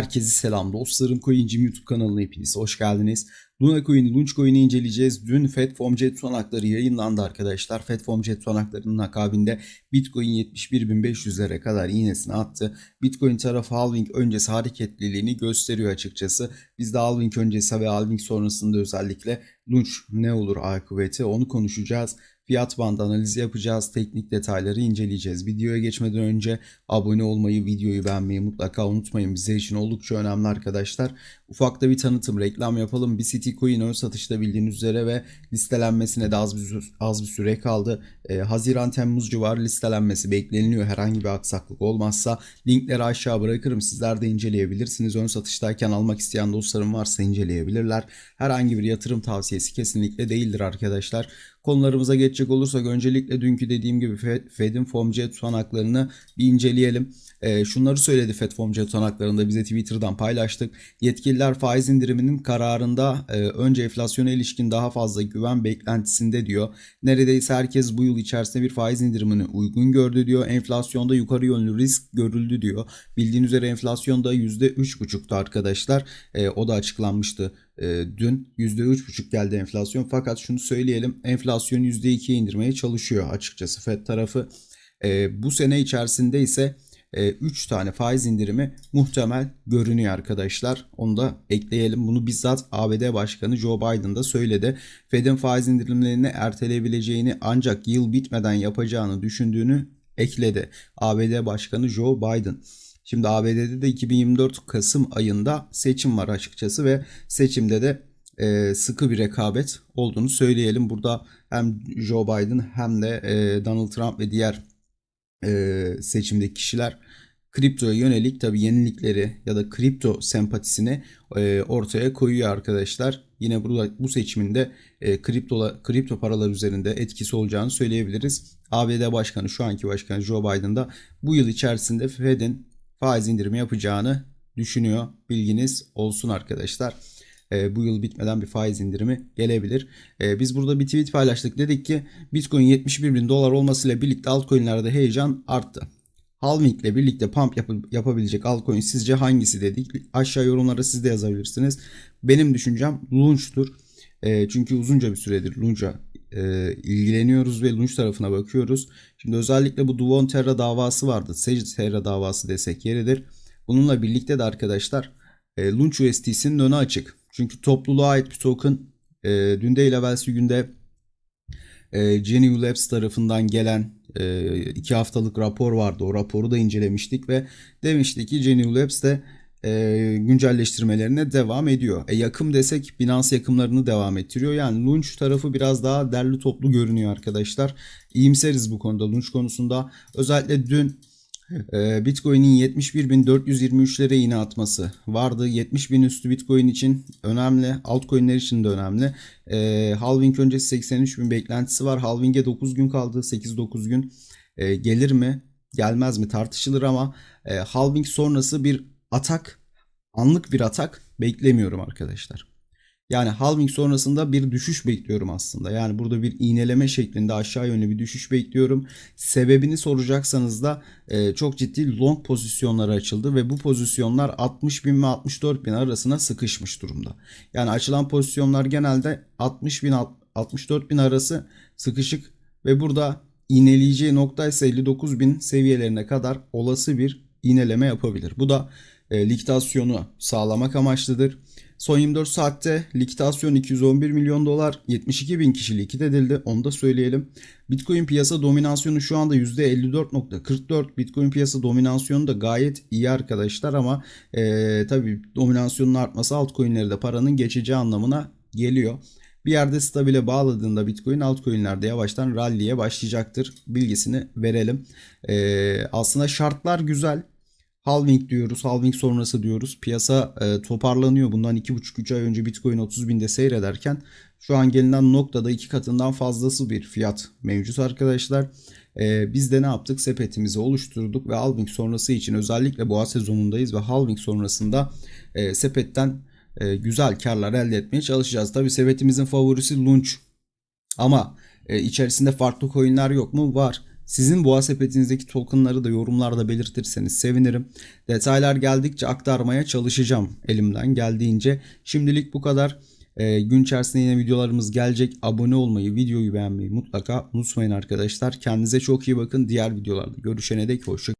Herkese selam dostlarım. Coincim YouTube kanalına hepiniz hoş geldiniz. Luna Coin'i, Launch Coin'i inceleyeceğiz. Dün FedForm Jet tutanakları yayınlandı arkadaşlar. FedForm Jet tutanaklarının akabinde Bitcoin 71.500'lere kadar iğnesini attı. Bitcoin tarafı halving öncesi hareketliliğini gösteriyor açıkçası. Biz de halving öncesi ve halving sonrasında özellikle Launch ne olur akıbeti onu konuşacağız. Fiyat bandı analizi yapacağız. Teknik detayları inceleyeceğiz. Videoya geçmeden önce abone olmayı, videoyu beğenmeyi mutlaka unutmayın. Bizler için oldukça önemli arkadaşlar. Ufak da bir tanıtım, reklam yapalım. BCT Coin ön satışta bildiğiniz üzere ve listelenmesine de az bir, az bir süre kaldı. Ee, Haziran-Temmuz civarı listelenmesi bekleniyor. Herhangi bir aksaklık olmazsa linkleri aşağı bırakırım. Sizler de inceleyebilirsiniz. Ön satıştayken almak isteyen dostlarım varsa inceleyebilirler. Herhangi bir yatırım tavsiyesi kesinlikle değildir arkadaşlar. Konularımıza geçecek olursak öncelikle dünkü dediğim gibi Fed'in FOMC tutanaklarını bir inceleyelim. E, şunları söyledi Fed FOMC tutanaklarında bize Twitter'dan paylaştık. Yetkililer faiz indiriminin kararında e, önce enflasyona ilişkin daha fazla güven beklentisinde diyor. Neredeyse herkes bu yıl içerisinde bir faiz indirimini uygun gördü diyor. Enflasyonda yukarı yönlü risk görüldü diyor. Bildiğiniz üzere enflasyonda %3,5'tu arkadaşlar. E, o da açıklanmıştı e, dün %3,5 geldi enflasyon. Fakat şunu söyleyelim enflasyonu %2'ye indirmeye çalışıyor açıkçası Fed tarafı. E, bu sene içerisinde ise 3 tane faiz indirimi muhtemel görünüyor arkadaşlar. Onu da ekleyelim. Bunu bizzat ABD Başkanı Joe Biden da söyledi. Fed'in faiz indirimlerini erteleyebileceğini ancak yıl bitmeden yapacağını düşündüğünü ekledi. ABD Başkanı Joe Biden. Şimdi ABD'de de 2024 Kasım ayında seçim var açıkçası ve seçimde de e, sıkı bir rekabet olduğunu söyleyelim. Burada hem Joe Biden hem de e, Donald Trump ve diğer e, seçimdeki kişiler kriptoya yönelik tabi yenilikleri ya da kripto sempatisini e, ortaya koyuyor arkadaşlar. Yine burada bu seçiminde e, kripto kripto paralar üzerinde etkisi olacağını söyleyebiliriz. ABD Başkanı şu anki başkanı Joe Biden da bu yıl içerisinde Fed'in faiz indirimi yapacağını düşünüyor. Bilginiz olsun arkadaşlar. E, bu yıl bitmeden bir faiz indirimi gelebilir. E, biz burada bir tweet paylaştık. Dedik ki Bitcoin 71 bin dolar olmasıyla birlikte altcoin'lerde heyecan arttı. Halving ile birlikte pump yap yapabilecek altcoin sizce hangisi dedik. Aşağı yorumlara siz de yazabilirsiniz. Benim düşüncem Launch'tur. E, çünkü uzunca bir süredir Launch'a e, ilgileniyoruz ve Launch tarafına bakıyoruz. Şimdi özellikle bu Duvon Terra davası vardı. Sage Terra davası desek yeridir. Bununla birlikte de arkadaşlar e, Launch USDC'nin önü açık. Çünkü topluluğa ait bir token e, dün değil evvelsi günde e, Genuine Labs tarafından gelen e, iki haftalık rapor vardı. O raporu da incelemiştik ve demiştik ki Genuine Labs de e, güncelleştirmelerine devam ediyor. E, yakım desek Binance yakımlarını devam ettiriyor. Yani Launch tarafı biraz daha derli toplu görünüyor arkadaşlar. İyimseriz bu konuda Launch konusunda. Özellikle dün e, Bitcoin'in 71.423'lere iğne atması vardı. 70.000 üstü Bitcoin için önemli. Altcoin'ler için de önemli. E, halving öncesi 83.000 beklentisi var. Halving'e 9 gün kaldı. 8-9 gün. E, gelir mi? Gelmez mi? Tartışılır ama e, halving sonrası bir atak, anlık bir atak beklemiyorum arkadaşlar. Yani halving sonrasında bir düşüş bekliyorum aslında. Yani burada bir iğneleme şeklinde aşağı yönlü bir düşüş bekliyorum. Sebebini soracaksanız da e, çok ciddi long pozisyonları açıldı ve bu pozisyonlar 60 bin ve 64 bin arasına sıkışmış durumda. Yani açılan pozisyonlar genelde 60 bin 64 bin arası sıkışık ve burada iğneleyeceği nokta ise 59 bin seviyelerine kadar olası bir iğneleme yapabilir. Bu da e, liktasyonu sağlamak amaçlıdır. Son 24 saatte likitasyon 211 milyon dolar 72 bin kişi likit edildi onu da söyleyelim. Bitcoin piyasa dominasyonu şu anda %54.44 Bitcoin piyasa dominasyonu da gayet iyi arkadaşlar ama e, tabii dominasyonun artması altcoin'leri de paranın geçeceği anlamına geliyor. Bir yerde stabile bağladığında Bitcoin altcoin'lerde yavaştan rally'ye başlayacaktır bilgisini verelim. Ee, aslında şartlar güzel. Halving diyoruz, halving sonrası diyoruz. Piyasa e, toparlanıyor. Bundan 2,5-3 ay önce Bitcoin 30 binde seyrederken şu an gelinen noktada iki katından fazlası bir fiyat mevcut arkadaşlar. E, biz de ne yaptık? Sepetimizi oluşturduk ve halving sonrası için özellikle boğa sezonundayız ve halving sonrasında e, sepetten e, güzel karlar elde etmeye çalışacağız. Tabi sepetimizin favorisi Launch ama e, içerisinde farklı coinler yok mu? Var. Sizin boğa sepetinizdeki tokenları da yorumlarda belirtirseniz sevinirim. Detaylar geldikçe aktarmaya çalışacağım elimden geldiğince. Şimdilik bu kadar. Ee, gün içerisinde yine videolarımız gelecek. Abone olmayı, videoyu beğenmeyi mutlaka unutmayın arkadaşlar. Kendinize çok iyi bakın. Diğer videolarda görüşene dek hoşça